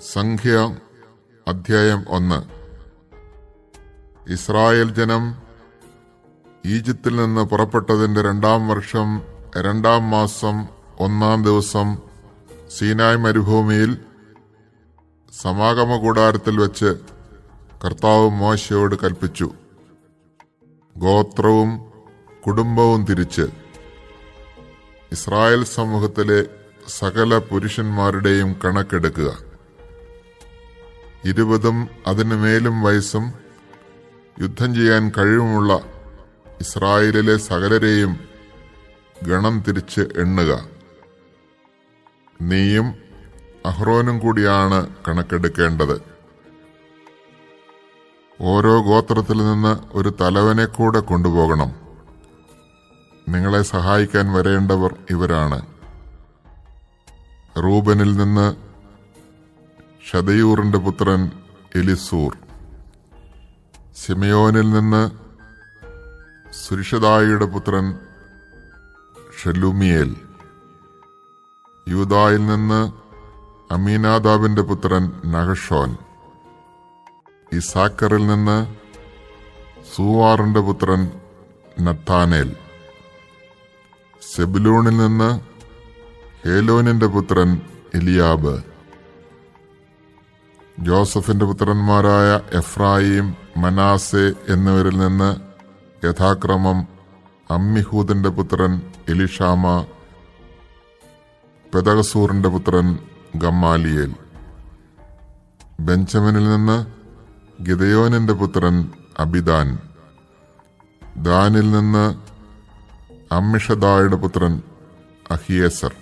സംഖ്യ അധ്യായം ഒന്ന്. ഇസ്രായേൽ ജനം ഈജിപ്തിൽ നിന്ന് പുറപ്പെട്ടതിന്റെ രണ്ടാം വർഷം രണ്ടാം മാസം ഒന്നാം ദിവസം സീനായ് മരുഭൂമിയിൽ സമാഗമ കൂടാരത്തിൽ വെച്ച് കർത്താവ് മോശയോട് കൽപ്പിച്ചു. ഗോത്രവും കുടുംബവും തിരിച്ച് ഇസ്രായേൽ സമൂഹത്തിലെ സകല പുരുഷന്മാരുടെയും കണക്കെടുക്കുക. ഇരുപതും അതിനു മേലും വയസ്സും യുദ്ധം ചെയ്യാൻ കഴിവുമുള്ള ഇസ്രായേലിലെ സകലരെയും ഗണം തിരിച്ച് എണ്ണുക. നീയും അഹ്റോനും കൂടിയാണ് കണക്കെടുക്കേണ്ടത്. ഓരോ ഗോത്രത്തിൽ നിന്ന് ഒരു തലവനെ കൂടെ കൊണ്ടുപോകണം. നിങ്ങളെ സഹായിക്കാൻ വരേണ്ടവർ ഇവരാണ്. റൂബനിൽ നിന്ന് ഷദയൂറിന്റെ പുത്രൻ എലിസൂർ. സിമയോനിൽ നിന്ന് സുരിഷദായിയുടെ പുത്രൻ ഷെലുമിയേൽ. യൂതായിൽ നിന്ന് അമീനാദാബിന്റെ പുത്രൻ നഹഷോൻ ഇസാക്കറിൽ നിന്ന് സൂവാറിന്റെ പുത്രൻ നത്താനേൽ. സെബിലൂണിൽ നിന്ന് ഹേലോനിന്റെ പുത്രൻ എലിയാബ്. ജോസഫിന്റെ പുത്രന്മാരായ എഫ്രായിം മനാസെ എന്നിവരിൽ നിന്ന് യഥാക്രമം അമ്മിഹൂദിന്റെ പുത്രൻ എലിഷാമ പെതകസൂറിന്റെ പുത്രൻ ഗമ്മാലിയേൽ. ബെഞ്ചമിനിൽ നിന്ന് ഗിതയോനിന്റെ പുത്രൻ അബിദാൻ. ദാനിൽ നിന്ന് അമ്മിഷദായുടെ പുത്രൻ അഹിയേസർ.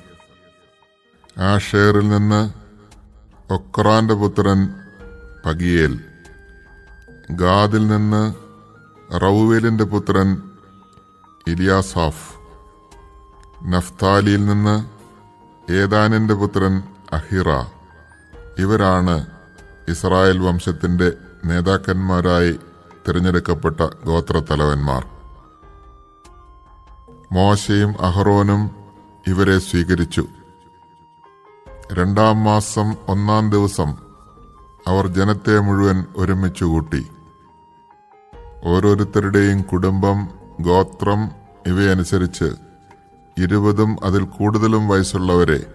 ആഷേറിൽ നിന്ന് ഒക്രാന്റെ പുത്രൻ പഗിയേൽ. ഗാദിൽ നിന്ന് റവുവേലിന്റെ പുത്രൻ ഇലിയാസാഫ്. നഫ്താലിയിൽ നിന്ന് ഏതാനിന്റെ പുത്രൻ അഹിറ. ഇവരാണ് ഇസ്രായേൽ വംശത്തിന്റെ നേതാക്കന്മാരായി തിരഞ്ഞെടുക്കപ്പെട്ട ഗോത്രത്തലവന്മാർ. മോശയും അഹറോനും ഇവരെ സ്വീകരിച്ചു. രണ്ടാം മാസം ഒന്നാം ദിവസം അവർ ജനത്തെ മുഴുവൻ ഒരുമിച്ച് കൂട്ടി. ഓരോരുത്തരുടെയും കുടുംബം ഗോത്രം ഇവയനുസരിച്ച് ഇരുപതും അതിൽ കൂടുതലും വയസ്സുള്ളവരെ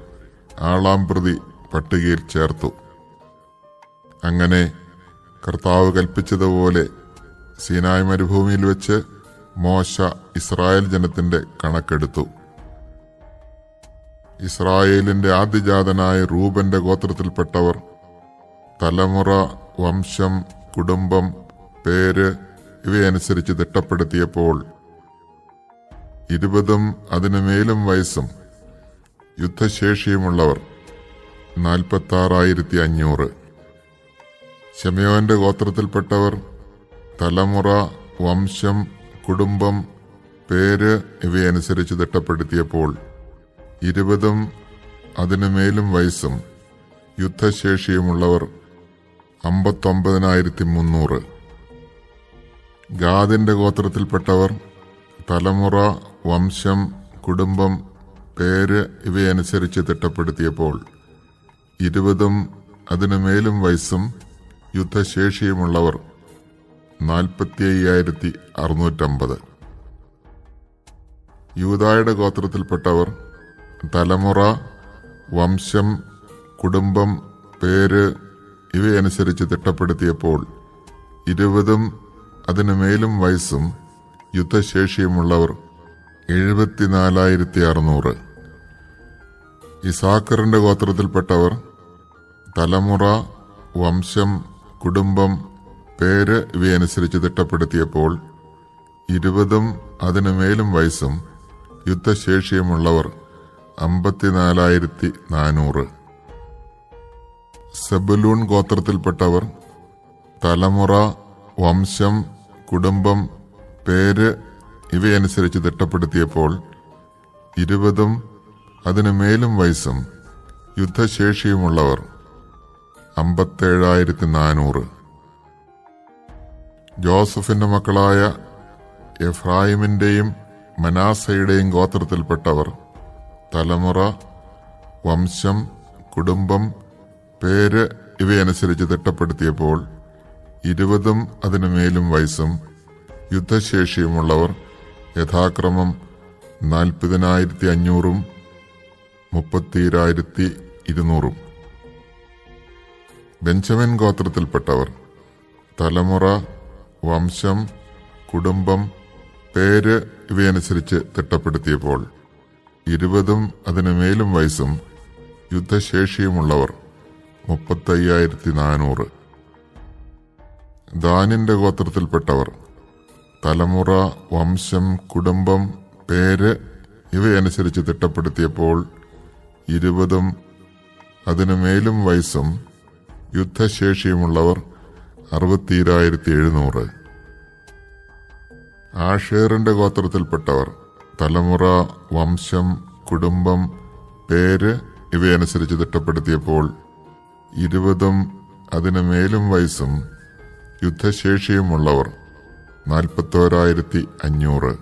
ആളാം പ്രതി പട്ടികയിൽ ചേർത്തു. അങ്ങനെ കർത്താവ് കൽപ്പിച്ചതുപോലെ സീനായ് മരുഭൂമിയിൽ വെച്ച് മോശ ഇസ്രായേൽ ജനത്തിന്റെ കണക്കെടുത്തു. ഇസ്രായേലിന്റെ ആദ്യജാതനായ റൂബന്റെ ഗോത്രത്തിൽപ്പെട്ടവർ തലമുറ വംശം കുടുംബം പേര് ഇവയനുസരിച്ച് തിട്ടപ്പെടുത്തിയപ്പോൾ ഇരുപതും അതിനു മേലും വയസ്സും യുദ്ധശേഷിയുമുള്ളവർ നാൽപ്പത്തി ആറായിരത്തി അഞ്ഞൂറ് ഷമയോന്റെ ഗോത്രത്തിൽപ്പെട്ടവർ തലമുറ വംശം കുടുംബം പേര് ഇവയനുസരിച്ച് തിട്ടപ്പെടുത്തിയപ്പോൾ ഇരുപതും അതിനു മേലും വയസ്സും യുദ്ധശേഷിയുമുള്ളവർ അമ്പത്തൊമ്പതിനായിരത്തി മുന്നൂറ് ഗാദിന്റെ ഗോത്രത്തിൽപ്പെട്ടവർ തലമുറ വംശം കുടുംബം പേര് ഇവയനുസരിച്ച് തിട്ടപ്പെടുത്തിയപ്പോൾ ഇരുപതും അതിനു മേലും വയസ്സും യുദ്ധശേഷിയുമുള്ളവർ നാൽപ്പത്തി അയ്യായിരത്തി അറുന്നൂറ്റമ്പത് യൂതായുടെ ഗോത്രത്തിൽപ്പെട്ടവർ തലമുറ വംശം കുടുംബം പേര് ഇവയനുസരിച്ച് തിട്ടപ്പെടുത്തിയപ്പോൾ ഇരുപതും അതിനു മേലും വയസ്സും യുദ്ധശേഷിയുമുള്ളവർ എഴുപത്തിനാലായിരത്തി അറുന്നൂറ് ഇസാക്കറിന്റെ ഗോത്രത്തിൽപ്പെട്ടവർ തലമുറ വംശം കുടുംബം പേര് ഇവയനുസരിച്ച് തിട്ടപ്പെടുത്തിയപ്പോൾ ഇരുപതും അതിനു മേലും വയസ്സും യുദ്ധശേഷിയുമുള്ളവർ അമ്പത്തിനാലായിരത്തി നാനൂറ് സെബലൂൺ ഗോത്രത്തിൽപ്പെട്ടവർ തലമുറ വംശം കുടുംബം പേര് ഇവയനുസരിച്ച് തിട്ടപ്പെടുത്തിയപ്പോൾ ഇരുപതും അതിനു മേലും വയസ്സും യുദ്ധശേഷിയുമുള്ളവർ അമ്പത്തേഴായിരത്തി നാനൂറ് ജോസഫിന്റെ മക്കളായ എഫ്രായിമിന്റെയും മനാസയുടെയും ഗോത്രത്തിൽപ്പെട്ടവർ തലമുറ വംശം കുടുംബം പേര് ഇവയനുസരിച്ച് തിട്ടപ്പെടുത്തിയപ്പോൾ ഇരുപതും അതിനു മേലും വയസ്സും യുദ്ധശേഷിയുമുള്ളവർ യഥാക്രമം നാൽപ്പതിനായിരത്തി അഞ്ഞൂറും മുപ്പത്തിരായിരത്തി ഇരുന്നൂറും ബെഞ്ചമിൻ ഗോത്രത്തിൽപ്പെട്ടവർ തലമുറ വംശം കുടുംബം പേര് ഇവയനുസരിച്ച് തിട്ടപ്പെടുത്തിയപ്പോൾ ഇരുപതും അതിനു മേലും വയസ്സും യുദ്ധശേഷിയുമുള്ളവർ മുപ്പത്തയ്യായിരത്തി നാനൂറ് ദാനിന്റെ ഗോത്രത്തിൽപ്പെട്ടവർ തലമുറ വംശം കുടുംബം പേര് ഇവയനുസരിച്ച് തിട്ടപ്പെടുത്തിയപ്പോൾ ഇരുപതും അതിനു മേലും വയസ്സും യുദ്ധശേഷിയുമുള്ളവർ അറുപത്തിരായിരത്തി എഴുന്നൂറ്. ആഷേറിന്റെ ഗോത്രത്തിൽപ്പെട്ടവർ തലമുറ വംശം കുടുംബം പേര് ഇവയനുസരിച്ച് തിട്ടപ്പെടുത്തിയപ്പോൾ ഇരുപതും അതിനു മേലും വയസ്സും യുദ്ധശേഷിയുമുള്ളവർ നാൽപ്പത്തോരായിരത്തി അഞ്ഞൂറ്.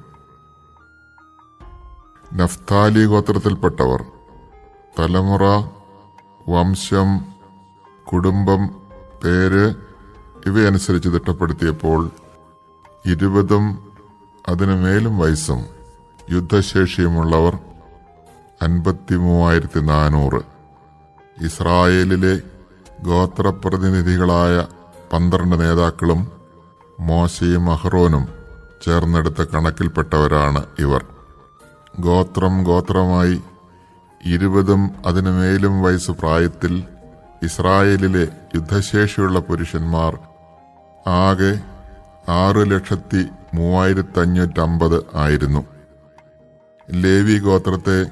നഫ്താലി ഗോത്രത്തിൽപ്പെട്ടവർ തലമുറ വംശം കുടുംബം പേര് ഇവയനുസരിച്ച് തിട്ടപ്പെടുത്തിയപ്പോൾ ഇരുപതും അതിനു മേലും വയസ്സും യുദ്ധശേഷിയുമുള്ളവർ അൻപത്തി മൂവായിരത്തി നാനൂറ് ഇസ്രായേലിലെ ഗോത്രപ്രതിനിധികളായ പന്ത്രണ്ട് നേതാക്കളും മോശയും അഹ്റോനും ചേർന്നെടുത്ത കണക്കിൽപ്പെട്ടവരാണ് ഇവർ. ഗോത്രം ഗോത്രമായി ഇരുപതും അതിനു മേലും വയസ്സ് പ്രായത്തിൽ ഇസ്രായേലിലെ യുദ്ധശേഷിയുള്ള പുരുഷന്മാർ ആകെ ആറ് ലക്ഷത്തി മൂവായിരത്തി അഞ്ഞൂറ്റമ്പത് ആയിരുന്നു. ലേവി ഗോത്രത്തെ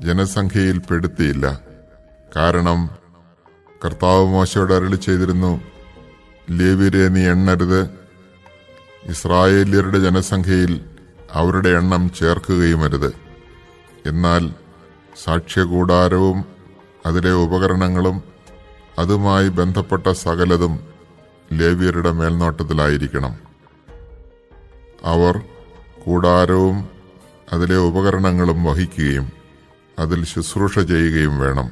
ജനസംഖ്യയിൽ പെടുത്തിയില്ല കാരണം കർത്താവ് മോശയോട് അരളി ചെയ്തിരുന്നു ലേവിയരെ നീ എണ്ണരുത്. ഇസ്രായേല്യരുടെ ജനസംഖ്യയിൽ അവരുടെ എണ്ണം ചേർക്കുകയുമരുത്. എന്നാൽ സാക്ഷ്യകൂടാരവും അതിലെ ഉപകരണങ്ങളും അതുമായി ബന്ധപ്പെട്ട സകലതും ലേവിയരുടെ മേൽനോട്ടത്തിലായിരിക്കണം. അവർ കൂടാരവും അതിലെ ഉപകരണങ്ങളും വഹിക്കുകയും അതിൽ ശുശ്രൂഷ ചെയ്യുകയും വേണം.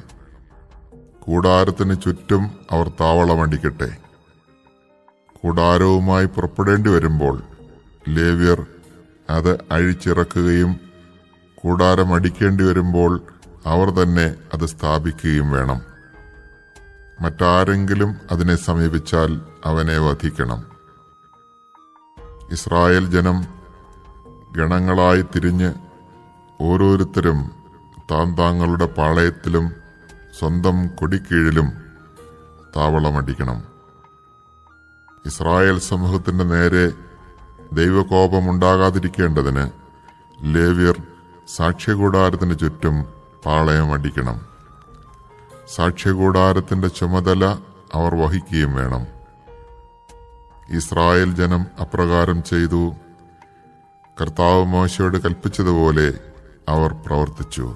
കൂടാരത്തിന് ചുറ്റും അവർ താവളമടിക്കട്ടെ കൂടാരവുമായി പുറപ്പെടേണ്ടി വരുമ്പോൾ ലേവ്യർ അത് അഴിച്ചിറക്കുകയും കൂടാരം അടിക്കേണ്ടി വരുമ്പോൾ അവർ തന്നെ അത് സ്ഥാപിക്കുകയും വേണം. മറ്റാരെങ്കിലും അതിനെ സമീപിച്ചാൽ അവനെ വധിക്കണം. ഇസ്രായേൽ ജനം ഗണങ്ങളായി തിരിഞ്ഞ് ഓരോരുത്തരും താൻ താങ്കളുടെ പാളയത്തിലും സ്വന്തം കൊടിക്കീഴിലും താവളമടിക്കണം. ഇസ്രായേൽ സമൂഹത്തിന്റെ നേരെ ദൈവകോപമുണ്ടാകാതിരിക്കേണ്ടതിന് ലേവ്യർ സാക്ഷ്യകൂടാരത്തിന് ചുറ്റും പാളയം അടിക്കണം സാക്ഷ്യകൂടാരത്തിന്റെ ചുമതല അവർ വഹിക്കുകയും വേണം. ഇസ്രായേൽ ജനം അപ്രകാരം ചെയ്തു കർത്താവ് മോശയോട് കൽപ്പിച്ചതുപോലെ അവർ പ്രവർത്തിച്ചു.